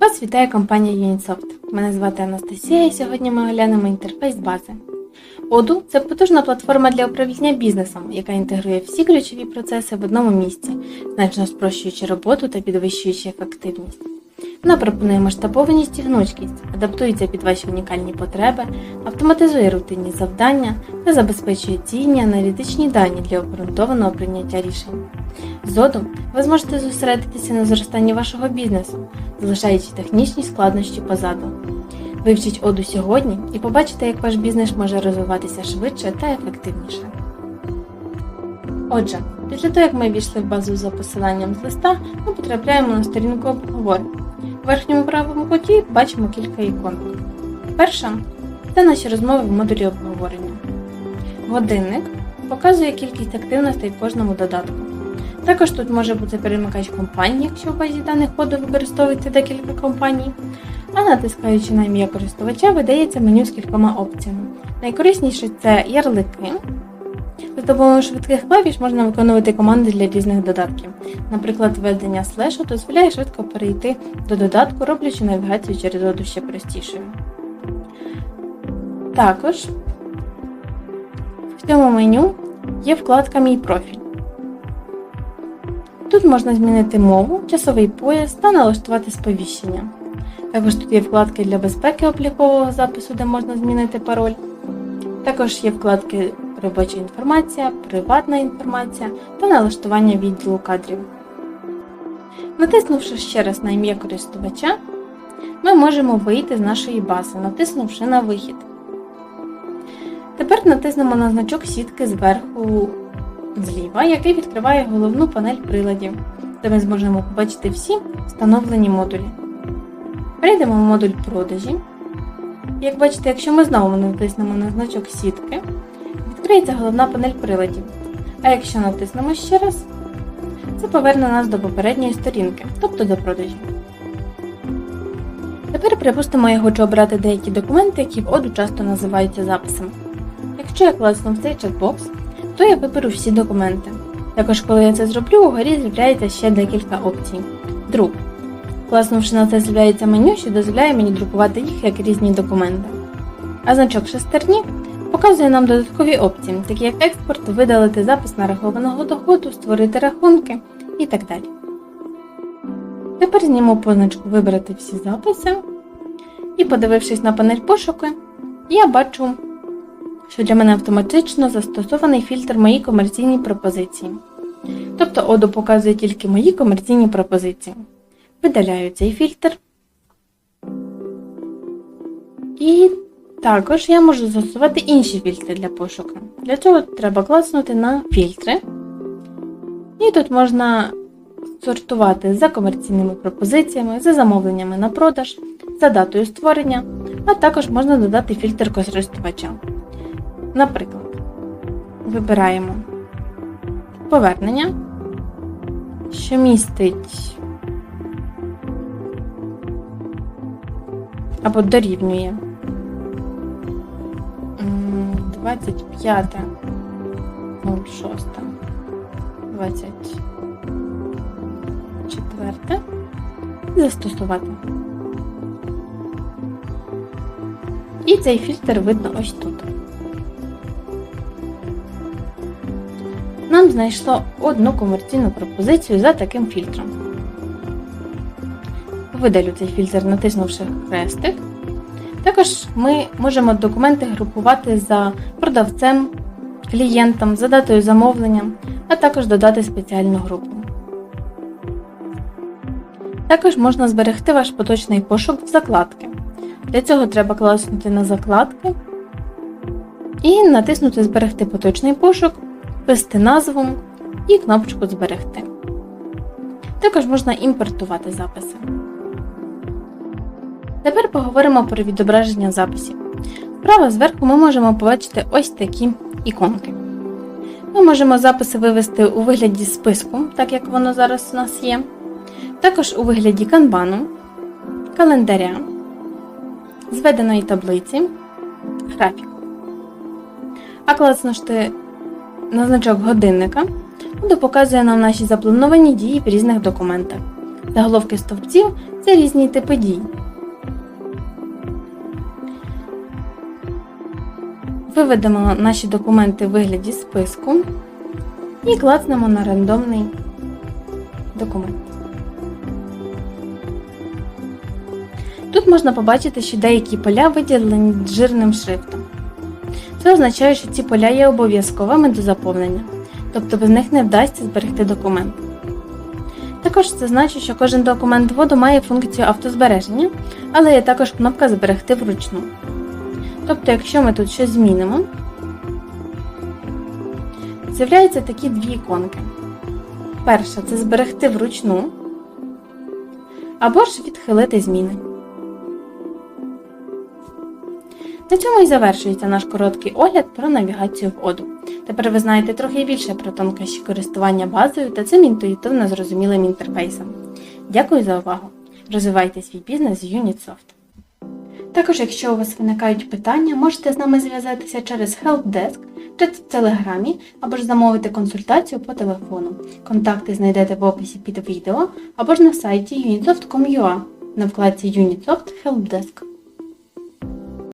Вас вітає компанія Unisoft. Мене звати Анастасія і сьогодні ми оглянемо інтерфейс бази. Odoo – це потужна платформа для управління бізнесом, яка інтегрує всі ключові процеси в одному місці, значно спрощуючи роботу та підвищуючи ефективність. Вона пропонує масштабованість і гнучкість, адаптується під ваші унікальні потреби, автоматизує рутинні завдання та забезпечує цінні аналітичні дані для обґрунтованого прийняття рішень. З Odoo ви зможете зосередитися на зростанні вашого бізнесу, залишаючи технічні складнощі позаду. Вивчіть Оду сьогодні і побачите, як ваш бізнес може розвиватися швидше та ефективніше. Отже, після того, як ми війшли в базу за посиланням з листа, ми потрапляємо на сторінку обговорень. В верхньому правому куті бачимо кілька іконок. Перша це наші розмови в модулі обговорення. Годинник показує кількість активностей в кожному додатку. Також тут може бути перемикач компаній, якщо в базі даних коду використовується декілька компаній, а натискаючи на ім'я користувача, видається меню з кількома опціями. Найкорисніше це ярлики. За допомогою швидких клавіш можна виконувати команди для різних додатків. Наприклад, введення слешу дозволяє швидко перейти до додатку, роблячи навігацію через воду ще простішою. Також в цьому меню є вкладка Мій профіль. Тут можна змінити мову, часовий пояс та налаштувати сповіщення. Також тут є вкладки для безпеки облікового запису, де можна змінити пароль. Також є вкладки Робоча інформація, приватна інформація та налаштування відділу кадрів. Натиснувши ще раз на ім'я користувача, ми можемо вийти з нашої бази, натиснувши на вихід. Тепер натиснемо на значок сітки зверху зліва, який відкриває головну панель приладів, де ми зможемо побачити всі встановлені модулі. Перейдемо в модуль продажі. Як бачите, якщо ми знову натиснемо на значок сітки, відкриється головна панель приладів. А якщо натиснемо ще раз, це поверне нас до попередньої сторінки, тобто до продажі. Тепер припустимо, я хочу обрати деякі документи, які в Odoo часто називаються записами. Якщо я класну в цей чекбокс, то я виберу всі документи. Також, коли я це зроблю, угорі з'являється ще декілька опцій. Друк. Класнувши на це з'являється меню, що дозволяє мені друкувати їх як різні документи. А значок шестерні показує нам додаткові опції, такі як експорт, видалити запис нарахованого доходу, створити рахунки і так далі. Тепер зніму позначку Вибрати всі записи. І, подивившись на панель пошуку, я бачу, що для мене автоматично застосований фільтр Мої комерційні пропозиції. Тобто Odoo показує тільки мої комерційні пропозиції. Видаляю цей фільтр. І також я можу застосувати інші фільтри для пошуку. Для цього треба класнути на фільтри. І тут можна сортувати за комерційними пропозиціями, за замовленнями на продаж, за датою створення, а також можна додати фільтр користувача. Наприклад, вибираємо повернення, що містить або дорівнює 25 06 24 застосувати. І цей фільтр видно ось тут. Нам знайшло одну комерційну пропозицію за таким фільтром. Видалю цей фільтр, натиснувши хрестик. Також ми можемо документи групувати за продавцем, клієнтом, за датою замовлення, а також додати спеціальну групу. Також можна зберегти ваш поточний пошук в закладки. Для цього треба класнути на закладки і натиснути Зберегти поточний пошук, ввести назву і кнопочку Зберегти. Також можна імпортувати записи. Тепер поговоримо про відображення записів. Справа зверху ми можемо побачити ось такі іконки. Ми можемо записи вивести у вигляді списку, так як воно зараз у нас є. Також у вигляді канбану, календаря, зведеної таблиці, графіку. А класнути на значок годинника, воно показує нам наші заплановані дії в різних документах. Заголовки стовпців це різні типи дій. Виведемо наші документи в вигляді списку і клацнемо на рандомний документ. Тут можна побачити, що деякі поля виділені жирним шрифтом. Це означає, що ці поля є обов'язковими до заповнення, тобто без них не вдасться зберегти документ. Також це значить, що кожен документ вводу має функцію автозбереження, але є також кнопка Зберегти вручну. Тобто, якщо ми тут щось змінимо, з'являються такі дві іконки. Перша це зберегти вручну, або ж відхилити зміни. На цьому і завершується наш короткий огляд про навігацію в Оду. Тепер ви знаєте трохи більше про тонкощі користування базою та цим інтуїтивно зрозумілим інтерфейсом. Дякую за увагу! Розвивайте свій бізнес з Unitsoft. Також, якщо у вас виникають питання, можете з нами зв'язатися через Helpdesk, чи в Телеграмі, або ж замовити консультацію по телефону. Контакти знайдете в описі під відео або ж на сайті unitsoft.com.ua на вкладці Unitsoft Helpdesk.